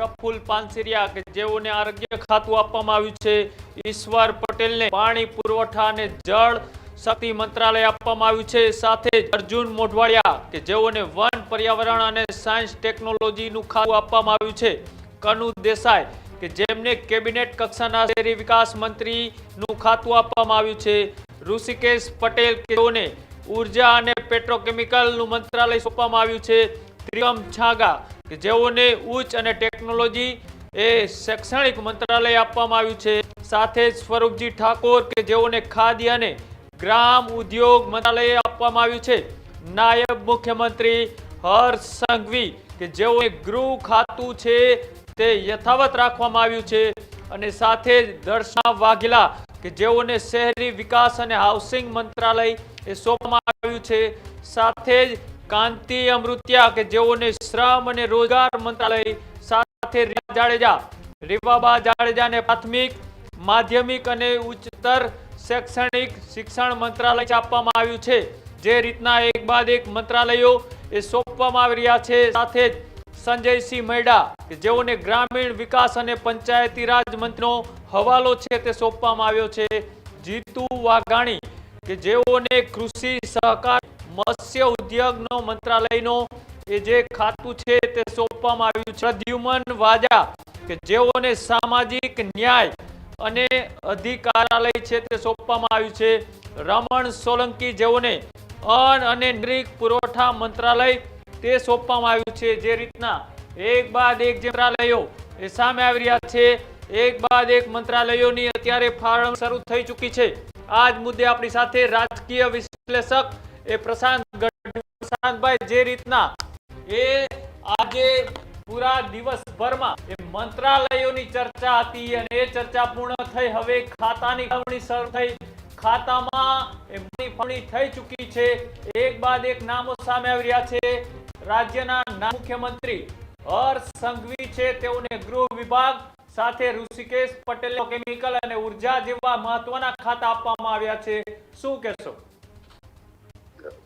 પ્રફુલ્લ પાનસિરિયા કે જેઓને આરોગ્ય ખાતું આપવામાં આવ્યું છે, ઈશ્વર પટેલને પાણી, પુરવઠા અને જળ શક્તિ મંત્રાલય આપવામાં આવ્યું છે. સાથે જ અર્જુન મોઢવાડિયા કે જેઓને વન પર્યાવરણ અને સાયન્સ ટેકનોલોજીનું ખાતું આપવામાં આવ્યું છે. કનુ દેસાઈ કે જેમને કેબિનેટ કક્ષાના શહેરી વિકાસ મંત્રીનું ખાતું આપવામાં આવ્યું છે. ઋષિકેશ પટેલ કે જેઓને ઊર્જા અને પેટ્રોકેમિકલનું મંત્રાલય સોંપવામાં આવ્યું છે. ત્રિકમ છાગા કે જેઓને ઉચ્ચ અને ટેકનોલોજી એ શૈક્ષણિક મંત્રાલય આપવામાં આવ્યું છે. સાથે જ સ્વરૂપજી ઠાકોર કે જેઓને ખાદ્ય અને ગ્રામ ઉદ્યોગ મંત્રાલય આપવામાં આવ્યું છે. નાયબ મુખ્યમંત્રી હર્ષ સંઘવી કે જેઓને ગૃહ ખાતું છે તે યથાવત રાખવામાં આવ્યું છે. અને સાથે જ દર્શના વાઘેલા કે જેઓને શહેરી વિકાસ અને હાઉસિંગ મંત્રાલય એ સોંપવામાં આવ્યું છે. સાથે જ કાંતિ અમૃત્યા કે જેઓને શ્રમ અને રોજગાર મંત્રાલય સાથે જાડેજા, રીવાબા જાડેજાને પ્રાથમિક, માધ્યમિક અને ઉચ્ચતર શૈક્ષણિક શિક્ષણ મંત્રાલય આપવામાં આવ્યું છે. જે રીતના એક બાદ એક મંત્રાલયો એ સોંપવામાં આવી રહ્યા છે. સાથે જ સંજયસિંહ મૈડા કે જેઓને ગ્રામીણ વિકાસ અને પંચાયતી રાજ મંત્રીનો હવાલો છે તે સોંપવામાં આવ્યો છે. જીતુ વાઘાણી કે જેઓને કૃષિ સહકાર, મત્સ્ય ઉદ્યોગનો મંત્રાલયનો એ જે ખાતું છે તે સોંપવામાં આવ્યું છે. પ્રદ્યુમન વાજા, કે જેઓને સામાજિક ન્યાય અને અધિકારાલય છે તે સોંપવામાં આવ્યું છે. રમણ સોલંકી જેઓને અન્ન અને નાગરિક પુરવઠા મંત્રાલય તે સોંપવામાં આવ્યું છે. જે રીતના એક બાદ એક જે મંત્રાલયો એ સામે આવી રહ્યા છે. એક બાદ એક મંત્રાલયોની અત્યારે ફાળવણી શરૂ થઈ ચૂકી છે. આ જ મુદ્દે આપણી સાથે રાજકીય વિશ્લેષક એ પ્રશાંત પ્રશાંતભાઈ, જે રીતના એ આજે પૂરા દિવસભરમાં એ મંત્રાલયોની ચર્ચા હતી અને એ ચર્ચા પૂર્ણ થઈ, હવે ખાતાની ફાળવણી શરૂ થઈ. ખાતામાં એ ફાળવણી થઈ ચૂકી છે. એક બાદ એક નામો સામે આવી રહ્યા છે. રાજ્યના મુખ્યમંત્રી હર્ષ સંઘવી છે. તેઓને ગૃહ વિભાગ સાથે ઋષિકેશ પટેલ કેમિકલ અને ઊર્જા જેવા મહત્વના ખાતા આપવામાં આવ્યા છે. શું કહેશો?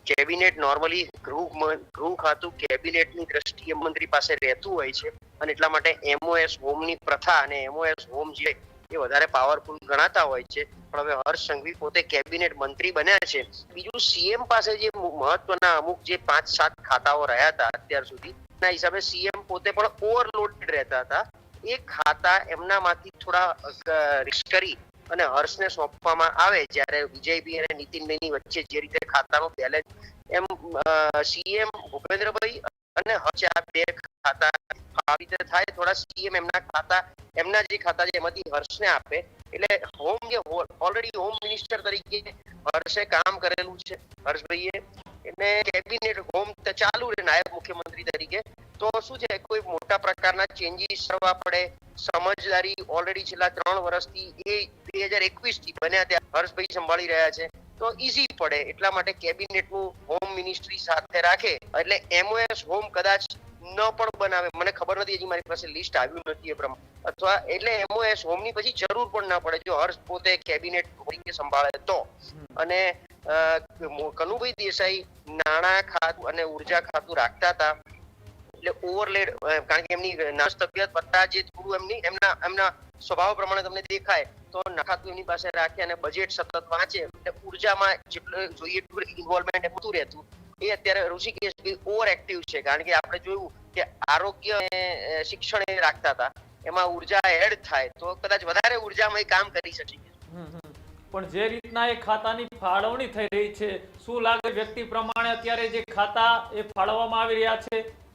કેબિનેટ નોર્મલી ગૃહ ગૃહ ખાતું કેબિનેટની દ્રષ્ટિએ મંત્રી પાસે રહેતું હોય છે અને એટલા માટે એમઓએસ હોમની પ્રથા અને એમઓએસ હોમ જે એ વધારે પાવરફુલ ગણાતા હોય છે. પણ હવે હર્ષ સંઘવી પોતે કેબિનેટ મંત્રી બન્યા છે. બીજું સીએમ પાસે જે મહત્વના અમુક જે પાંચ સાત ખાતાઓ રહ્યા હતા અત્યાર સુધી ના હિસાબે સીએમ પોતે પણ ઓવરલોડેડ રહેતા હતા. એ ખાતા એમનામાંથી થોડા રિસ્ક કરી અને હર્ષને સોંપવામાં આવે જ્યારે વિજયભાઈ અને નીતિનભાઈની વચ્ચે જે રીતે ખાતાનું બેલેન્સ એમ સીએમ ભૂપેન્દ્રભાઈ અને હર્ષ આ બે ખાતા આવી રીતે થાય, થોડા સીએમ એમના ખાતા, એમના જે ખાતા છે એમાંથી હર્ષને આપે. એટલે હોમ જે ઓલરેડી હોમ મિનિસ્ટર તરીકે હર્ષે કામ કરેલું છે, હર્ષભાઈએ. એટલે કેબિનેટ હોમ ચાલુ રહે, નાયબ મુખ્યમંત્રી તરીકે. તો શું છે, કોઈ મોટા પ્રકારના ચેન્જીસ કરવા પડે? સમજદારી ઓલરેડી છેલ્લા ત્રણ વર્ષથી એ બે હજાર એકવીસથી બન્યા ત્યાં હર્ષભાઈ સંભાળી રહ્યા છે. તો ઈઝી પડે, એટલા માટે કેબિનેટનું હોમ મિનિસ્ટ્રી સાથે રાખે, એટલે એમઓએસ હોમ કદાચ ન પણ બનાવે. મને ખબર નથી, હજી મારી પાસે લિસ્ટ આવ્યું નથી એ પ્રમાણે. અથવા એટલે એમઓએસ હોમની પછી જરૂર પણ ના પડે. જો હર્ષ પોતે કેબિનેટ તરીકે સંભાળે તો. અને કનુભાઈ દેસાઈ નાણાં ખાતું અને ઊર્જા ખાતું રાખતા હતા. એટલે ઓવરલેડ કારણ કે એમની નર્સ તબિયત જે થોડું એમની, એમના એમના સ્વભાવ પ્રમાણે તમને દેખાય તો નખાતું એમની પાસે રાખે અને બજેટ સતત વાંચે એટલે ઉર્જામાં જેટલું જોઈએ એટલું ઇન્વોલ્વમેન્ટ એમનું રહેતું. એ અત્યારે ઋષિકેશ ઓવર એક્ટિવ છે કારણ કે આપણે જોયું કે આરોગ્ય અને શિક્ષણ એ રાખતા હતા. એમાં ઊર્જા એડ થાય તો કદાચ વધારે ઉર્જામાં એ કામ કરી શકે. હમ, હમ. પણ જે રીતના એ ખાતાની ફાળવણી થઈ રહી છે શું લાગે વ્યક્તિ પ્રમાણે અત્યારે જે ખાતા એ ફાળવવામાં આવી રહ્યા છે?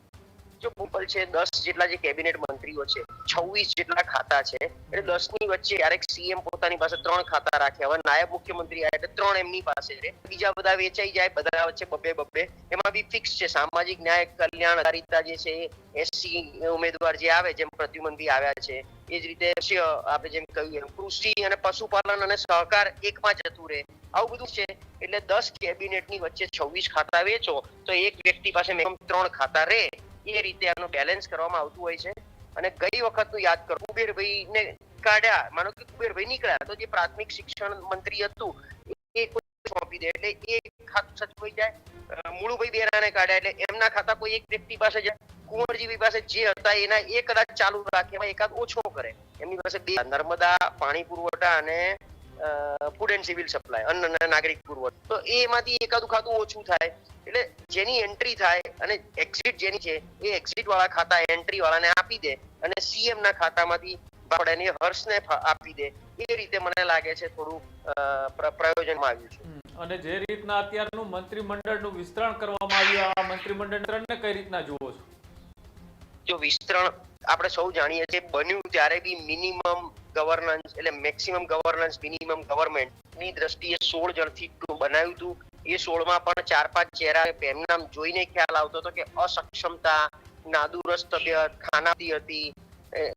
જો પોપલ છે દસ જેટલા જે કેબિનેટ મંત્રીઓ છે છવ્વીસ જેટલા ખાતા છે. એટલે દસની વચ્ચે ક્યારેક સીએમ પોતાની પાસે ત્રણ ખાતા રાખે. હવે નાયબ મુખ્યમંત્રી આવે એટલે ત્રણ એમની પાસે છે. બીજા બધા વેચાઈ જાય, બધા વચ્ચે બબે બબે. એમાં બી ફિક્સ છે. સામાજિક ન્યાય, કલ્યાણ અધિકારીતા જે છે એસસી ઉમેદવાર જે આવે, જેમ પ્રદ્યુમનભાઈ આવ્યા છે, એ જ રીતે આપણે જેમ કહ્યું એમ, કૃષિ અને પશુપાલન અને સહકાર એકમાં જતું રહે આવું બધું છે. એટલે દસ કેબિનેટની વચ્ચે છવ્વીસ ખાતા વેચો, તો એક વ્યક્તિ પાસે મેક્સિમમ ત્રણ ખાતા રહે. એ રીતે આનું બેલેન્સ કરવામાં આવતું હોય છે. અને ગઈ વખતનું યાદ કરો કુબેરભાઈ ને કાઢ્યા. માનો કે કુબેરભાઈ નીકળ્યા, તો જે પ્રાથમિક શિક્ષણ મંત્રી હતું, એ સોંપી દે. એટલે એ ખાતું સચવાઈ જાય. મુળુભાઈ બેરાને કાઢ્યા, એટલે એમના ખાતા કોઈ એક વ્યક્તિ પાસે જાય. કુંવરજીભાઈ પાસે જે હતા, એના એ કદાચ ચાલુ રાખે, એમાં એકાદ ઓછો કરે. એમની પાસે બે નર્મદા, પાણી પુરવઠા અને ફૂડ એન્ડ સિવિલ સપ્લાય અન્ન અને નાગરિક પુરવઠો. તો એમાંથી એકાદું ખાતું ઓછું થાય. એટલે જેની એન્ટ્રી થાય અને એક્ઝિટ જેની છે એ એક્ઝિટ વાળા ખાતા એન્ટ્રી વાળાને આપી દે અને સીએમ ના ખાતામાંથી બાપડાને હર્ષને ફ- આપી દે. એ રીતે મને લાગે છે થોડું પ્રયોજનમાં આવ્યું છે. અને જે રીતના અત્યારનું મંત્રીમંડળનું વિસ્તરણ કરવામાં આવ્યું આ મંત્રીમંડળ વિસ્તરણને કઈ રીતના જુઓ છો? જો વિસ્તરણ આપણે સૌ જાણીએ છીએ બન્યું ત્યારે બી મિનિમમ ગવર્નન્સ એટલે મેક્સિમમ ગવર્નન્સ મિનિમમ ગવર્મેન્ટની દ્રષ્ટિએ સોળ જણથી બનાવ્યું હતું. એ સોળમાં પણ ચાર પાંચ ચહેરા એમના જોઈને ખ્યાલ આવતો હતો કે અસક્ષમતા, નાદુરસ્ત તબિયત ખાનાતી હતી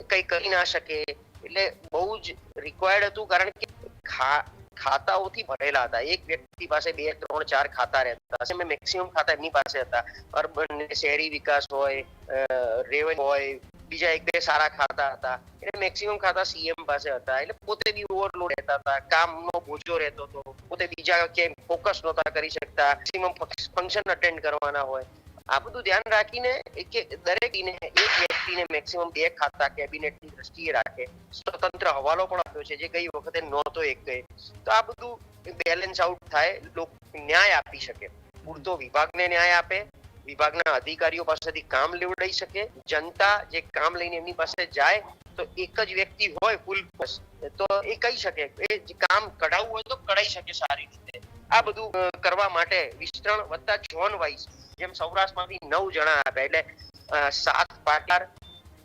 કંઈ કરી ના શકે. એટલે બહુ જ રિક્વાયર્ડ હતું કારણ કે ખાતાઓથી ભરેલા હતા. એક વ્યક્તિ પાસે બે, ત્રણ, ચાર ખાતા રહેતા હશે. મેક્સિમમ ખાતા એમની પાસે હતા. અર્બન શહેરી વિકાસ હોય રેવન્યુ હોય બીજા એક બે સારા ખાતા હતા. એટલે મેક્સિમમ ખાતા સીએમ પાસે હતા. એટલે પોતે બી ઓવરલોડ રહેતા હતા. કામનો બોજો રહેતો હતો. પોતે બીજા કેમ ફોકસ નહોતા કરી શકતા. મેક્સિમમ ફંક્શન અટેન્ડ કરવાના હોય. આ બધું ધ્યાન રાખીને એક દરેક એક વ્યક્તિને મેક્સિમમ બે ખાતા કેબિનેટની દ્રષ્ટિએ રાખે. સ્વતંત્ર હવાલો પણ આપ્યો છે, જે ગઈ વખતે નહોતો એક તો આ બધું બેલેન્સ આઉટ થાય. લોકો ન્યાય આપી શકે. પૂરતો વિભાગને ન્યાય આપે. વિભાગના અધિકારીઓ પાસેથી કામ લેવડાઈ શકે, જનતા જે કામ લઈને એમની પાસે જાય, તો એક જ વ્યક્તિ હોય ફૂલ તો એ કહી શકે એ કામ કઢાવવું હોય તો કઢાઈ શકે સારી રીતે આ બધું કરવા માટે વિસ્તરણ વત્તા ઝોન વાઇઝ જેમ સૌરાષ્ટ્રમાંથી નવ જણા આપ્યા એટલે સાત પાટાર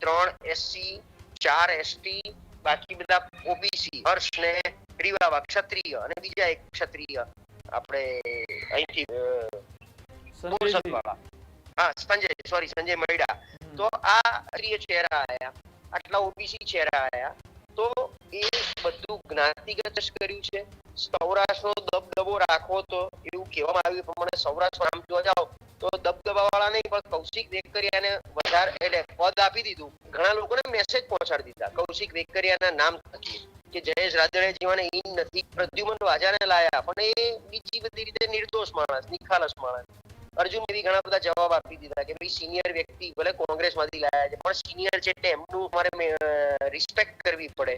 ત્રણ એસસી ચાર એસટી બાકી બધા ઓબીસી હર્ષ ને રીવાવા ક્ષત્રિય અને બીજા એક ક્ષત્રિય આપણે અહીંથી. હા સંજય સોરી સંજય મૈડા તો આ ક્ષત્રિય ચહેરા આયા આટલા ઓબીસી ચહેરા આયા. તો એ બધું જ્ઞાતિગત કર્યું છે. સૌરાષ્ટ્રનો દબદબો રાખવો તો એવું કહેવામાં આવ્યું પ્રમાણે સૌરાષ્ટ્ર નામ જોવા જાઓ તો દબદબા વાળા નહીં પણ કૌશિક વેકરિયાને વધારે એટલે પદ આપી દીધું. ઘણા લોકોને મેસેજ પહોંચાડી દીધા. કૌશિક વેકરિયાના નામ થકી કે જયેશ રાદડિયા જીવાને ઈન નથી. પ્રદ્યુમન વાજાને લાયા. પણ એ બીજી બધી રીતે નિર્દોષ માણસ નિખાલસ માણસ. અર્જુન એવી ઘણા બધા જવાબ આપી દીધા કે ભાઈ સિનિયર વ્યક્તિ ભલે કોંગ્રેસમાંથી લાયા છે, પણ સિનિયર છે એટલે એમનું મારે રિસ્પેક્ટ કરવી પડે.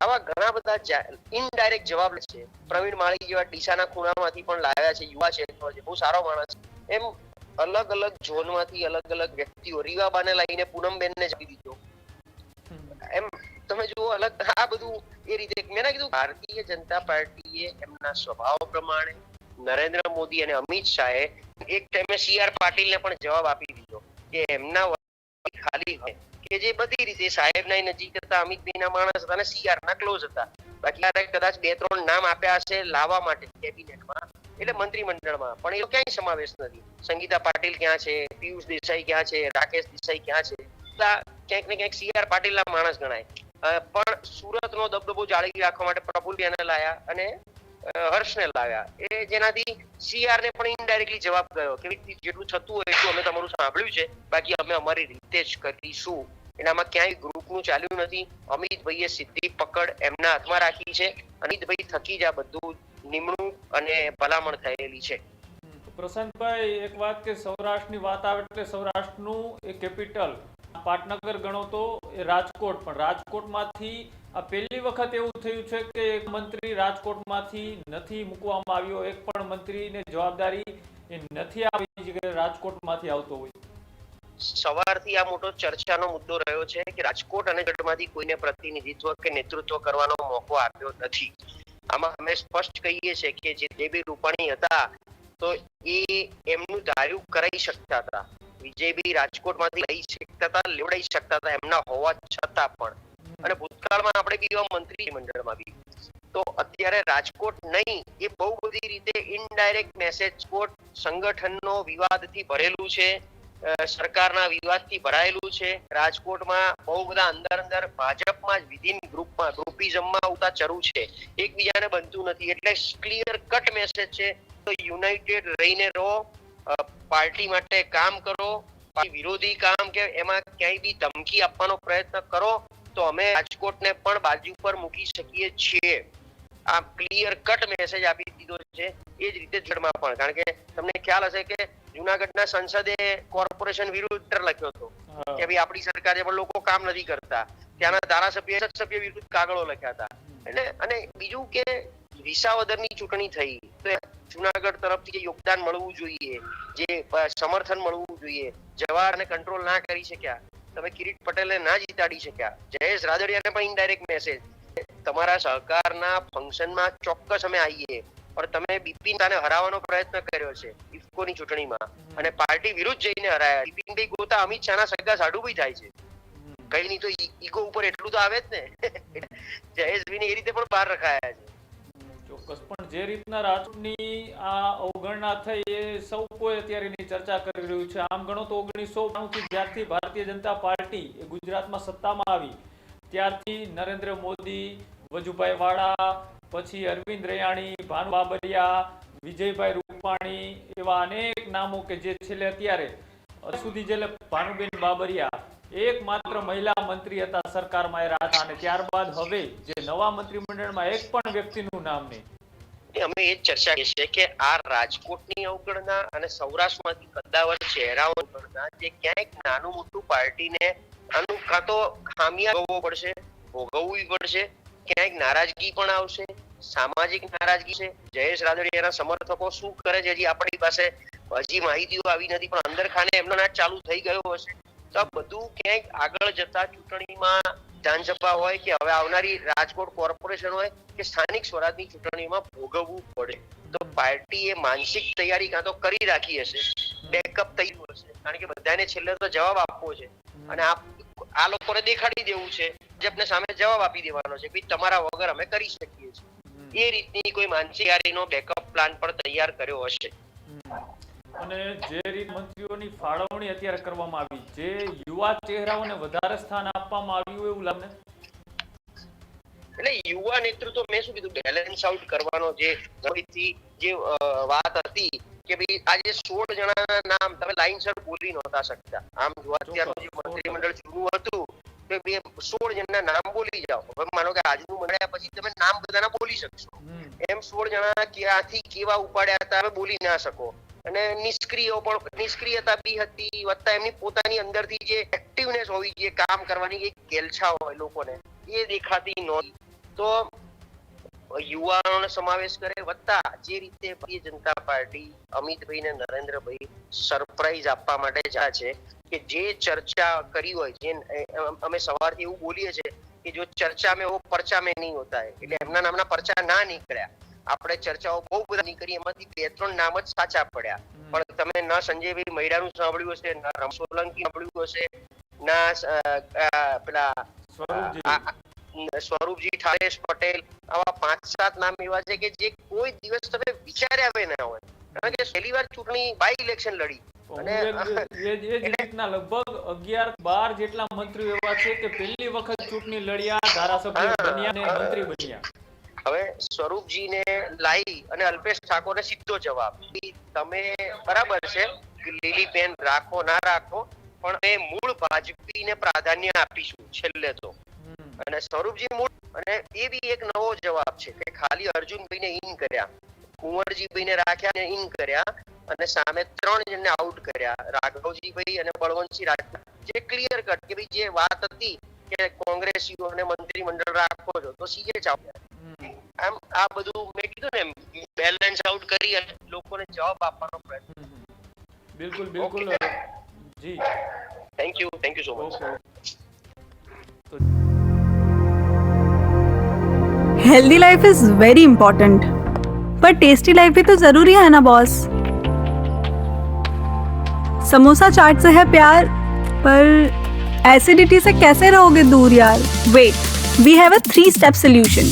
આવા ઘણા બધા ઇનડાયરેક્ટ જવાબ છે. પ્રવીણ માળી જેવા ડીસાના ખૂણામાંથી પણ લાવ્યા છે, યુવા છે, બહુ સારો માણસ એમ અલગ અલગ ઝોનમાંથી અલગ અલગ વ્યક્તિઓ, રીવાબાને લઈને પૂનમબેનને જ આપી દીધો. એમ તમે જુઓ, અલગ, આ બધું એ રીતે, મેં કીધું, ભારતીય જનતા પાર્ટીએ એમના સ્વભાવ પ્રમાણે નરેન્દ્ર મોદી અને અમિત શાહે એક ટાઈમે સી આર પાટીલને પણ જવાબ આપી દીધો કે એમના ખાલી હોય કે જે બધી રીતે સાહેબના નજીક હતા, અમિતભાઈના માણસ હતા અને સીઆર ના ક્લોઝ હતા. બાકી કદાચ બે ત્રણ નામ આપ્યા હશે લાવવા માટે કેબિનેટમાં એટલે મંત્રીમંડળમાં. પણ એનો ક્યાંય સમાવેશ નથી. સંગીતા પાટીલ ક્યાં છે? પિયુષ દેસાઈ ક્યાં છે? રાકેશ દેસાઈ ક્યાં છે? ક્યાંક ને ક્યાંક સીઆર પાટીલ પાટીલના માણસ ગણાય. પણ પણ સુરતનો દબદબો જાળવી રાખવા માટે પ્રફુલ્લિયાને લાયા અને હર્ષને લાવ્યા. એ જેનાથી સીઆર ને પણ ઇનડાયરેક્ટલી જવાબ ગયો કે જેટલું થતું હોય એટલું અમે તમારું સાંભળ્યું છે. બાકી અમે અમારી રીતે જ કરીશું. એનામાં ક્યાંય ગ્રુપનું ચાલ્યું નથી. અમિતભાઈએ સીધી પકડ એમના હાથમાં રાખી છે. અમિતભાઈ થકી જ આ બધું નિમણૂક અને ભલામણ થયેલી છે. પ્રશાંતભાઈ, એક વાત કે સૌરાષ્ટ્રની વાત આવે એટલે સૌરાષ્ટ્રનું એ કેપિટલ પાટનગર ગણો તો રાજકોટ, પણ રાજકોટમાંથી આ પહેલી વખત એવું થયું છે કે એક મંત્રી રાજકોટમાંથી નથી મૂકવામાં આવ્યો, એક પણ મંત્રીને જવાબદારી એ નથી આવી કે રાજકોટમાંથી આવતો હોય. સવારથી આ મોટો ચર્ચાનો મુદ્દો રહ્યો છે કે રાજકોટ અને ગઢમાંથી કોઈને પ્રતિનિધિત્વ કે નેતૃત્વ કરવાનો મોકો આપ્યો નથી. આમાં અમે સ્પષ્ટ કહીએ છીએ કે જે દેવી રૂપાણી હતા, તો એ એમનું ધાર્યું કરાઈ શકતા હતા. વિજયભાઈ રાજકોટમાંથી લઈ શકતા હતા, લેવડાઈ શકતા હતા એમના હોવા છતાં પણ. અને ભૂતકાળમાં આપણે બી એવા મંત્રી મંડળમાં બી. તો અત્યારે રાજકોટ નહીં, એ બહુ બધી રીતે ઇનડાયરેક્ટ મેસેજ કોટ સંગઠનનો વિવાદથી ભરેલું છે સરકારના વિવાદથી ભરાયેલું છે. રાજકોટમાં બહુ બધા અંદર અંદર ભાજપમાં જ વિધિન ગ્રુપમાં ગ્રુપિઝમમાં આવતા ચરુ છે. એકબીજાને બનતું નથી. એટલે ક્લિયર કટ મેસેજ છે. તો યુનાઇટેડ રહીને રહો. પાર્ટી માટે કામ કરો વિરોધી કામ કે એમાં ક્યાંય બી ધમકી આપવાનો પ્રયત્ન કરો તો અમે રાજકોટને પણ બાજુ પર મૂકી શકીએ છીએ. આ ક્લિયર કટ મેસેજ આપી દીધો છે એ જ રીતે જળમાં પણ કારણ કે તમને ખ્યાલ હશે કે જુનાગઢના સંસદે કોર્પોરેશન વિરુદ્ધ લખ્યો હતો કે ભાઈ આપણી સરકારે પણ લોકો કામ નથી કરતા. ત્યાંના ધારાસભ્ય સભ્ય વિરુદ્ધ કાગળો લખ્યા હતા. એટલે અને બીજું કે વિસાવદરની ચૂંટણી થઈ તો જુનાગઢ તરફથી યોગદાન મળવું જોઈએ, જે સમર્થન મળવું જોઈએ. જવાહરને કંટ્રોલ ના કરી શક્યા. તમે કિરીટ પટેલને ના જીતાડી શક્યા. જયેશ રાદડિયાને પણ ઇનડાયરેક્ટ મેસેજ તમારા સહકારના ફંક્શનમાં ચોક્કસ અમે આવીએ. પણ તમે બિપિન તાને હરાવવાનો પ્રયત્ન કર્યો છે ઇફકોની ચૂંટણીમાં. અને પાર્ટી વિરુદ્ધ જઈને હરાયા. બિપિનભાઈ ગોતા, અમિત શાહના સગા સાડુભાઈ થાય છે. કઈ નહીં તો ઈગો ઉપર એટલું તો આવે જ ને. જયેશભાઈને એ રીતે પણ બહાર રખાયા છે. ચોક્કસ. પણ જે રીતના રાજકોટની આ અવગણના થઈ એ સૌ કોઈ અત્યારે એની ચર્ચા કરી રહ્યું છે. આમ ગણો તો ઓગણીસો થી જ્યારથી ભારતીય જનતા પાર્ટી એ ગુજરાતમાં સત્તામાં આવી, ત્યારથી નરેન્દ્ર મોદી, વજુભાઈ વાળા, પછી અરવિંદ રૈયાણી, ભાનુ બાબરિયા, વિજયભાઈ રૂપાણી એવા અનેક નામો કે જે છેલ્લે અત્યારે સુધી છેલ્લે ભાનુબેન બાબરિયા એકમાત્ર મહિલા મંત્રી હતા સરકારમાં એ રહ્યા અને ત્યારબાદ હવે જે નવા મંત્રીમંડળમાં એક પણ વ્યક્તિનું નામ નહીં. અમે એ ચર્ચા કરીએ છીએ કે આ રાજકોટની અવગણના અને સૌરાષ્ટ્રમાંથી કદાવર ચહેરાઓ અવગણના જે ક્યાંક નાનું મોટું પાર્ટીને આનું કાં તો ખામિયા ભોગવવો પડશે, ભોગવવી પડશે, ક્યાંક નારાજગી પણ આવશે, સામાજિક નારાજગી છે. જયેશ રાદડિયાના સમર્થકો શું કરે છે? હજી આપણી પાસે હજી માહિતીઓ આવી નથી, પણ અંદર ખાને એમનો નાચ ચાલુ થઈ ગયો હશે. તો આ બધું ક્યાંક આગળ જતા ચૂંટણીમાં વિધાનસભા હોય કે હવે આવનારી રાજકોટ કોર્પોરેશન હોય કે સ્થાનિક સ્વરાજની ચૂંટણીમાં ભોગવવું પડે તો પાર્ટીએ માનસિક તૈયારી કાં તો કરી રાખી હશે બેકઅપ થયું હશે કારણ કે બધાને છેલ્લે તો જવાબ આપવો છે. અને આ આ લોકોને દેખાડી દેવું છે ભાજપને સામે જવાબ આપી દેવાનો છે કે તમારા વગર અમે કરી શકીએ છીએ. એ રીતની કોઈ માનસિક બેકઅપ પ્લાન પણ તૈયાર કર્યો હશે. અને જે રીત મંત્રીઓની ફાળવણી અત્યારે કરવામાં આવી જે યુવા ચહેરાઓને વધારે સ્થાન આપવામાં આવ્યું એવું લાગે એટલે યુવા નેતૃત્વ મેં શું કીધું? બેલેન્સ આઉટ કરવાનો જે જે વાત હતી કે ભાઈ આજે સોળ જણાના નામ તમે લાઈનસર બોલી નહોતા શકતા. આમ જોવા અત્યારનું જે મંત્રીમંડળ જૂનું હતું કે બે સોળ જણના નામ બોલી જાઓ. હવે માનો કે આજનું મંડળ્યા પછી તમે નામ બધાના બોલી શકશો. એમ સોળ જણા ક્યાંથી કેવા ઉપાડ્યા હતા બોલી ના શકો. અને નિષ્ક્રિય પણ, નિષ્ક્રિયતા બી હતી. વત્તા એમની પોતાની અંદરથી જે એક્ટિવનેસ હોવી જોઈએ, કામ કરવાની એક કેલછા હોય લોકોને, એ દેખાતી નહોતી. તો યુવાનોનો સમાવેશ કરે. વત્તા જે રીતે ભારતીય જનતા પાર્ટી અમિતભાઈ ને નરેન્દ્રભાઈ સરપ્રાઈઝ આપવા માટે જા છે કે જે ચર્ચા કરી હોય, જે અમે સવારથી એવું બોલીએ છીએ કે જો ચર્ચા મેં પરચા મેં નહીં હોતા એટલે એમના નામના પરચા ના નીકળ્યા. આપણે ચર્ચાઓ બહુ બધા કરી એમાંથી બે ત્રણ નામ જ સાચા પડ્યા. પણ તમે ના સંજયભાઈ મૈડાનું સાંભળ્યું હશે ના રમ સોલંકી સાંભળ્યું હશે ના પેલા સ્વરૂપજી. ઠારેશ પટેલ આવા પાંચ સાત નામ એવા છે કે જે કોઈ દિવસ તમે વિચાર્યા બી ના હોય. કારણ કે પહેલી વાર ચૂંટણી બાય ઇલેક્શન લડી. અને લગભગ અગિયાર બાર જેટલા મંત્રીઓ એવા છે કે પહેલી વખત ચૂંટણી લડ્યા ધારાસભ્ય બન્યા ને મંત્રી બન્યા. હવે સ્વરૂપજીને લાઈ અને અલ્પેશ ઠાકોરને સીધો જવાબ. તમે બરાબર છે લીલી પેન રાખો ના રાખો પણ એ મૂળ ભાજપીને પ્રાધાન્ય આપીશું છેલ્લે તો. અને સ્વરૂપજી મૂળ અને એ બી એક નવો જવાબ છે કે ખાલી અર્જુનભાઈને ઇન કર્યા કુંવરજીભાઈને રાખ્યા અને ઇન કર્યા અને સામે ત્રણ જણને આઉટ કર્યા રાઘવજીભાઈ અને બળવંતસિંહ રાજપૂત જે ક્લિયર કટ કે ભાઈ જે વાત હતી કે કોંગ્રેસીઓને મંત્રીમંડળ રાખો છો તો સીએ હમ. આમ આ બધું મેં કીધું ને બેલેન્સ આઉટ કરી અને લોકોને જવાબ આપવાનો પ્રયત્ન હમ. બિલકુલ બિલકુલ જી thank you thank you so much okay healthy life is very important पर टेस्टी लाइफ भी तो जरूरी है ना बॉस समोसा चाट से है प्यार पर एसिडिटी से कैसे रहोगे दूर यार wait we have a three step solution